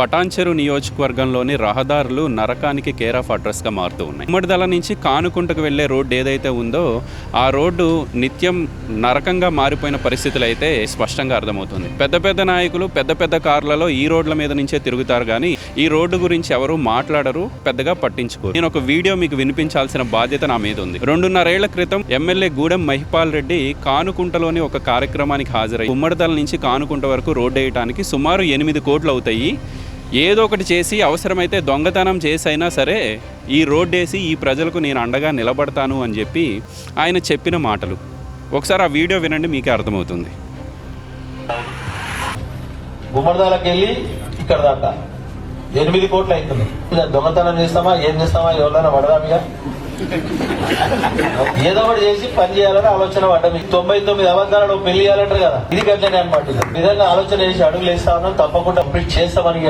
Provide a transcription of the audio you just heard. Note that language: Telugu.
పటాన్చెరు నియోజకవర్గంలోని రహదారులు నరకానికి కేర్ ఆఫ్ అడ్రస్గా మారుతూ ఉన్నాయి. ఉమ్మడిదల నుంచి కానుకుంటకు వెళ్ళే రోడ్డు ఏదైతే ఉందో ఆ రోడ్డు నిత్యం నరకంగా మారిపోయిన పరిస్థితులు అయితే స్పష్టంగా అర్థమవుతుంది. పెద్ద పెద్ద నాయకులు పెద్ద పెద్ద కార్లలో ఈ రోడ్ల మీద నుంచే తిరుగుతారు కానీ ఈ రోడ్డు గురించి ఎవరు మాట్లాడరు పెద్దగా పట్టించుకోరు. నేను ఒక వీడియో మీకు వినిపించాల్సిన బాధ్యత నా మీద ఉంది. రెండున్నరేళ్ళ క్రితం ఎమ్మెల్యే గూడెం మహిపాల్ రెడ్డి కానుకుంటలోని ఒక కార్యక్రమానికి హాజరై ఉమ్మడిదల నుంచి కానుకుంట వరకు రోడ్డు వేయడానికి సుమారు ఎనిమిది కోట్లు అవుతాయి. ఏదో ఒకటి చేసి అవసరమైతే దొంగతనం చేసైనా సరే ఈ రోడ్డు వేసి ఈ ప్రజలకు నేను అండగా నిలబడతాను అని చెప్పి ఆయన చెప్పిన మాటలు. ఒకసారి ఆ వీడియో వినండి మీకే అర్థమవుతుంది. గుమ్మడిదాలకు వెళ్ళి ఇక్కడ దాకా. ఎనిమిది కోట్లు అవుతుంది. దొంగతనం చేస్తామా? ఏం చేస్తామా? ఎవరైనా పడదామిగా ఏదో ఒకటి చేసి పని చేయాలని ఆలోచన పడ్డ మీకు. తొంభై తొమ్మిది అబద్ధాలను పెళ్ళి చేయాలంటారు కదా. ఇది గంటనే అనమాట విధంగా ఆలోచన చేసి అడుగులు వేస్తా ఉన్నాం తప్పకుండా కంప్లీట్ చేస్తామని